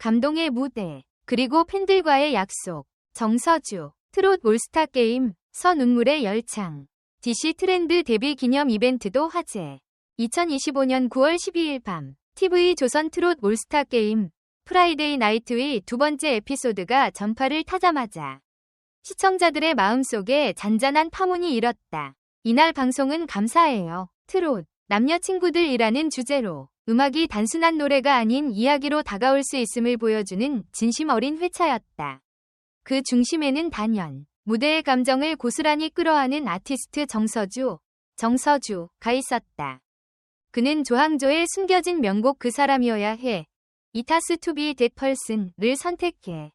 감동의 무대, 그리고 팬들과의 약속, 정서주, 트롯 올스타 게임, 서눈물의 열창, DC 트렌드 데뷔 기념 이벤트도 화제. 2025년 9월 12일 밤, TV 조선 트롯 올스타 게임, 프라이데이 나이트의 두 번째 에피소드가 전파를 타자마자 시청자들의 마음속에 잔잔한 파문이 일었다. 이날 방송은 감사해요. 트롯, 남녀 친구들이라는 주제로 음악이 단순한 노래가 아닌 이야기로 다가올 수 있음을 보여주는 진심 어린 회차였다. 그 중심에는 단연 무대의 감정을 고스란히 끌어안은 아티스트 정서주, 정서주가 있었다. 그는 조항조의 숨겨진 명곡 그 사람이어야 해. 이타스 투비 데펄슨을 선택해.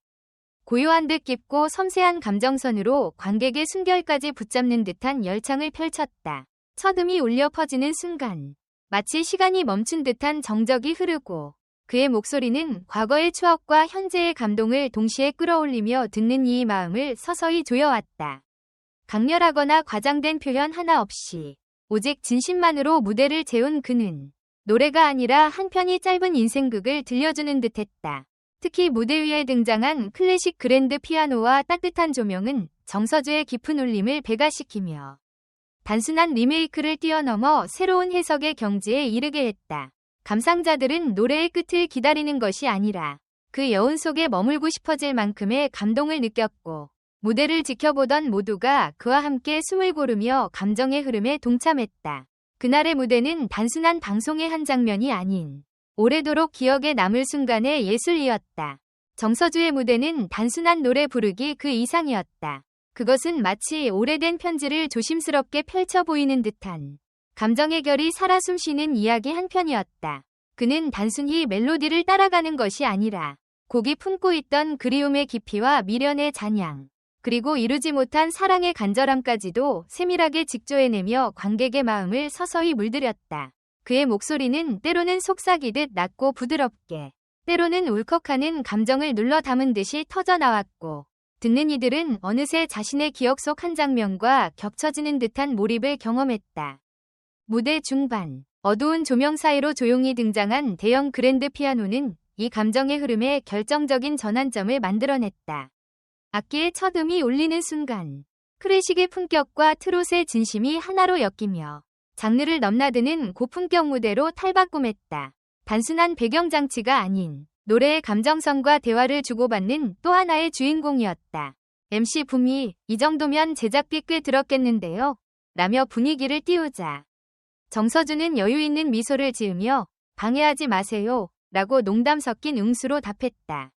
고요한 듯 깊고 섬세한 감정선으로 관객의 순결까지 붙잡는 듯한 열창을 펼쳤다. 첫음이 울려 퍼지는 순간 마치 시간이 멈춘 듯한 정적이 흐르고 그의 목소리는 과거의 추억과 현재의 감동을 동시에 끌어올리며 듣는 이 마음을 서서히 조여왔다. 강렬하거나 과장된 표현 하나 없이 오직 진심만으로 무대를 재운 그는 노래가 아니라 한 편이 짧은 인생극을 들려주는 듯했다. 특히 무대 위에 등장한 클래식 그랜드 피아노와 따뜻한 조명은 정서주의 깊은 울림을 배가시키며 단순한 리메이크를 뛰어넘어 새로운 해석의 경지에 이르게 했다. 감상자들은 노래의 끝을 기다리는 것이 아니라 그 여운 속에 머물고 싶어질 만큼의 감동을 느꼈고 무대를 지켜보던 모두가 그와 함께 숨을 고르며 감정의 흐름에 동참했다. 그날의 무대는 단순한 방송의 한 장면이 아닌 오래도록 기억에 남을 순간의 예술이었다. 정서주의 무대는 단순한 노래 부르기 그 이상이었다. 그것은 마치 오래된 편지를 조심스럽게 펼쳐 보이는 듯한 감정의 결이 살아 숨쉬는 이야기 한 편이었다. 그는 단순히 멜로디를 따라가는 것이 아니라 곡이 품고 있던 그리움의 깊이와 미련의 잔향, 그리고 이루지 못한 사랑의 간절함까지도 세밀하게 직조해내며 관객의 마음을 서서히 물들였다. 그의 목소리는 때로는 속삭이듯 낮고 부드럽게, 때로는 울컥하는 감정을 눌러 담은 듯이 터져나왔고, 듣는 이들은 어느새 자신의 기억 속 한 장면과 겹쳐지는 듯한 몰입을 경험했다. 무대 중반, 어두운 조명 사이로 조용히 등장한 대형 그랜드 피아노는 이 감정의 흐름에 결정적인 전환점을 만들어냈다. 악기의 첫 음이 울리는 순간, 클래식의 품격과 트롯의 진심이 하나로 엮이며 장르를 넘나드는 고품격 무대로 탈바꿈했다. 단순한 배경장치가 아닌 노래의 감정선과 대화를 주고받는 또 하나의 주인공이었다. MC 붐이 이 정도면 제작비 꽤 들었겠는데요. 라며 분위기를 띄우자. 정서준은 여유 있는 미소를 지으며 방해하지 마세요. 라고 농담 섞인 응수로 답했다.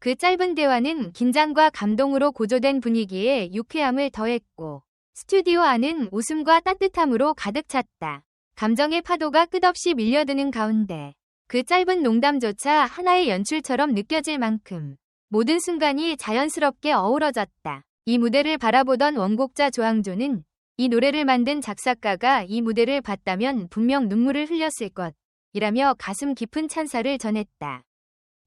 그 짧은 대화는 긴장과 감동으로 고조된 분위기에 유쾌함을 더했고 스튜디오 안은 웃음과 따뜻함으로 가득 찼다. 감정의 파도가 끝없이 밀려드는 가운데 그 짧은 농담조차 하나의 연출처럼 느껴질 만큼 모든 순간이 자연스럽게 어우러졌다. 이 무대를 바라보던 원곡자 조항조는 이 노래를 만든 작사가가 이 무대를 봤다면 분명 눈물을 흘렸을 것 이라며 가슴 깊은 찬사를 전했다.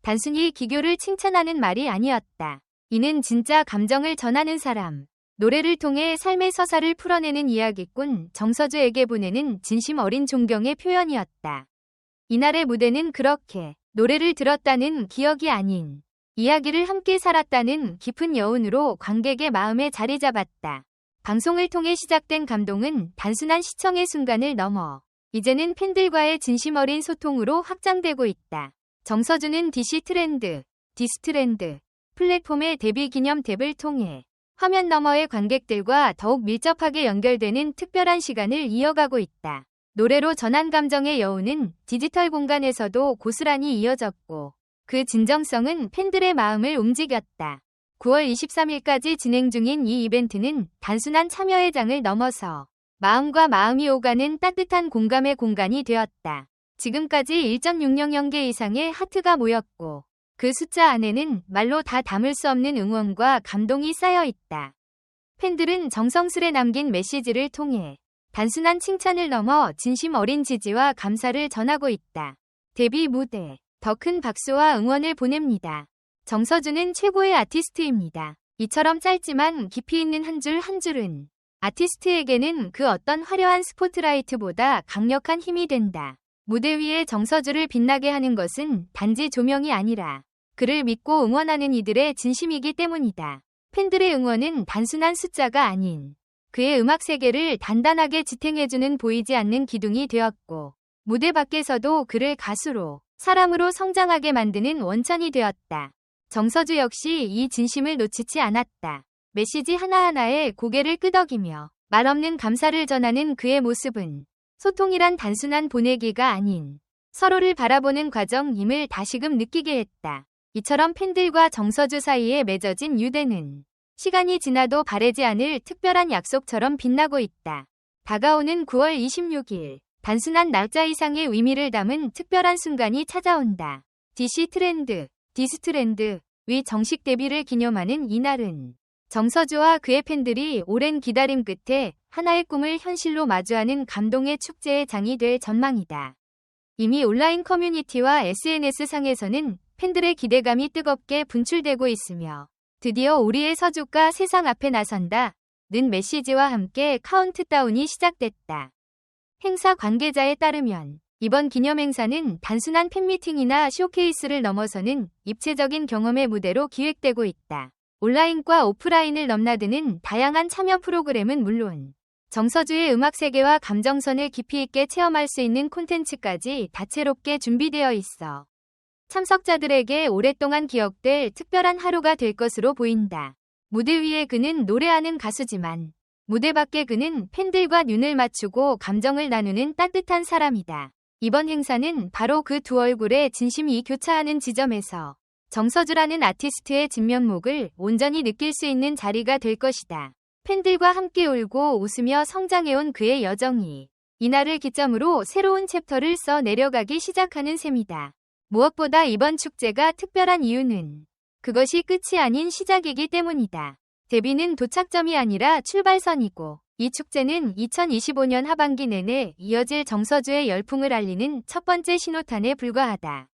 단순히 기교를 칭찬하는 말이 아니었다. 이는 진짜 감정을 전하는 사람, 노래를 통해 삶의 서사를 풀어내는 이야기꾼 정서주에게 보내는 진심 어린 존경의 표현이었다. 이날의 무대는 그렇게 노래를 들었다는 기억이 아닌 이야기를 함께 살았다는 깊은 여운으로 관객의 마음에 자리 잡았다. 방송을 통해 시작된 감동은 단순한 시청의 순간을 넘어 이제는 팬들과의 진심 어린 소통으로 확장되고 있다. 정서주는 DC 트렌드, 디스트렌드 플랫폼의 데뷔 기념 탭을 통해 화면 너머의 관객들과 더욱 밀접하게 연결되는 특별한 시간을 이어가고 있다. 노래로 전한 감정의 여운은 디지털 공간에서도 고스란히 이어졌고 그 진정성은 팬들의 마음을 움직였다. 9월 23일까지 진행 중인 이 이벤트는 단순한 참여의 장을 넘어서 마음과 마음이 오가는 따뜻한 공감의 공간이 되었다. 지금까지 1.600여 개 이상의 하트가 모였고 그 숫자 안에는 말로 다 담을 수 없는 응원과 감동이 쌓여 있다. 팬들은 정성스레 남긴 메시지를 통해 단순한 칭찬을 넘어 진심 어린 지지와 감사를 전하고 있다. 데뷔 무대, 더 큰 박수와 응원을 보냅니다. 정서준은 최고의 아티스트입니다. 이처럼 짧지만 깊이 있는 한줄한 줄은 아티스트에게는 그 어떤 화려한 스포트라이트보다 강력한 힘이 된다. 무대 위에 정서주를 빛나게 하는 것은 단지 조명이 아니라 그를 믿고 응원하는 이들의 진심이기 때문이다. 팬들의 응원은 단순한 숫자가 아닌 그의 음악 세계를 단단하게 지탱해주는 보이지 않는 기둥이 되었고 무대 밖에서도 그를 가수로 사람으로 성장하게 만드는 원천이 되었다. 정서주 역시 이 진심을 놓치지 않았다. 메시지 하나하나에 고개를 끄덕이며 말없는 감사를 전하는 그의 모습은 소통이란 단순한 보내기가 아닌 서로를 바라보는 과정임을 다시금 느끼게 했다. 이처럼 팬들과 정서주 사이에 맺어진 유대는 시간이 지나도 바래지 않을 특별한 약속처럼 빛나고 있다. 다가오는 9월 26일 단순한 날짜 이상의 의미를 담은 특별한 순간이 찾아온다. DC 트렌드, 디스트렌드 위 정식 데뷔를 기념하는 이날은 정서주와 그의 팬들이 오랜 기다림 끝에 하나의 꿈을 현실로 마주하는 감동의 축제의 장이 될 전망이다. 이미 온라인 커뮤니티와 SNS 상에서는 팬들의 기대감이 뜨겁게 분출되고 있으며 드디어 우리의 서주가 세상 앞에 나선다. 는 메시지와 함께 카운트다운이 시작됐다. 행사 관계자에 따르면 이번 기념행사는 단순한 팬미팅이나 쇼케이스를 넘어서는 입체적인 경험의 무대로 기획되고 있다. 온라인과 오프라인을 넘나드는 다양한 참여 프로그램은 물론 정서주의 음악 세계와 감정선을 깊이 있게 체험할 수 있는 콘텐츠까지 다채롭게 준비되어 있어 참석자들에게 오랫동안 기억될 특별한 하루가 될 것으로 보인다. 무대 위에 그는 노래하는 가수지만 무대 밖에 그는 팬들과 눈을 맞추고 감정을 나누는 따뜻한 사람이다. 이번 행사는 바로 그 두 얼굴의 진심이 교차하는 지점에서 정서주라는 아티스트의 진면목을 온전히 느낄 수 있는 자리가 될 것이다. 팬들과 함께 울고 웃으며 성장해온 그의 여정이 이날을 기점으로 새로운 챕터를 써 내려가기 시작하는 셈이다. 무엇보다 이번 축제가 특별한 이유는 그것이 끝이 아닌 시작이기 때문이다. 데뷔는 도착점이 아니라 출발선이고 이 축제는 2025년 하반기 내내 이어질 정서주의 열풍을 알리는 첫 번째 신호탄에 불과하다.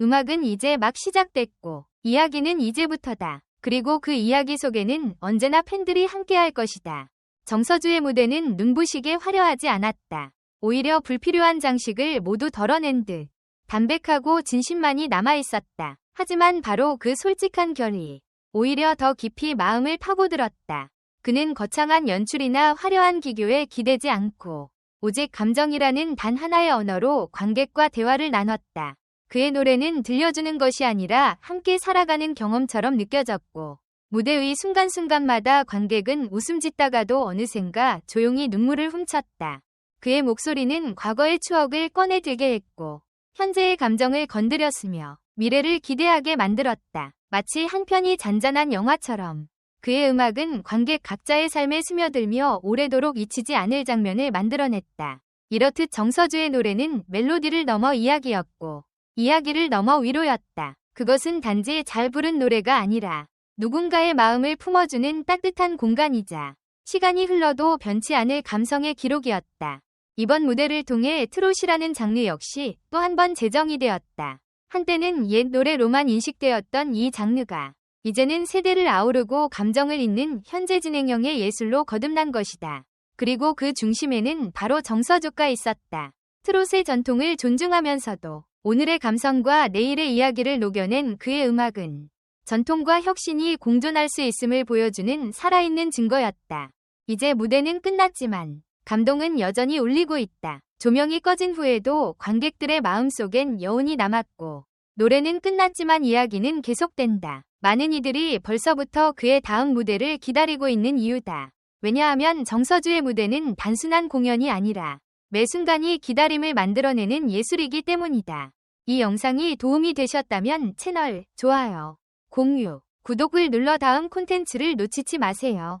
음악은 이제 막 시작됐고 이야기는 이제부터다. 그리고 그 이야기 속에는 언제나 팬들이 함께할 것이다. 정서주의 무대는 눈부시게 화려하지 않았다. 오히려 불필요한 장식을 모두 덜어낸 듯 담백하고 진심만이 남아있었다. 하지만 바로 그 솔직한 결이 오히려 더 깊이 마음을 파고들었다. 그는 거창한 연출이나 화려한 기교에 기대지 않고 오직 감정이라는 단 하나의 언어로 관객과 대화를 나눴다. 그의 노래는 들려주는 것이 아니라 함께 살아가는 경험처럼 느껴졌고 무대 의 순간순간마다 관객은 웃음 짓다가도 어느샌가 조용히 눈물을 훔쳤다. 그의 목소리는 과거의 추억을 꺼내들게 했고 현재의 감정을 건드렸으며 미래를 기대하게 만들었다. 마치 한 편이 잔잔한 영화처럼 그의 음악은 관객 각자의 삶에 스며들며 오래도록 잊히지 않을 장면을 만들어냈다. 이렇듯 정서주의 노래는 멜로디를 넘어 이야기였고 이야기를 넘어 위로였다. 그것은 단지 잘 부른 노래가 아니라 누군가의 마음을 품어주는 따뜻한 공간이자 시간이 흘러도 변치 않을 감성의 기록이었다. 이번 무대를 통해 트롯이라는 장르 역시 또 한 번 재정이 되었다. 한때는 옛 노래로만 인식되었던 이 장르가 이제는 세대를 아우르고 감정을 잇는 현재 진행형의 예술로 거듭난 것이다. 그리고 그 중심에는 바로 정서조가 있었다. 트롯의 전통을 존중하면서도 오늘의 감성과 내일의 이야기를 녹여낸 그의 음악은 전통과 혁신이 공존할 수 있음을 보여주는 살아있는 증거였다. 이제 무대는 끝났지만 감동은 여전히 울리고 있다. 조명이 꺼진 후에도 관객들의 마음속엔 여운이 남았고 노래는 끝났지만 이야기는 계속된다. 많은 이들이 벌써부터 그의 다음 무대를 기다리고 있는 이유다. 왜냐하면 정서주의 무대는 단순한 공연이 아니라 매 순간이 기다림을 만들어내는 예술이기 때문이다. 이 영상이 도움이 되셨다면 채널 좋아요, 공유, 구독을 눌러 다음 콘텐츠를 놓치지 마세요.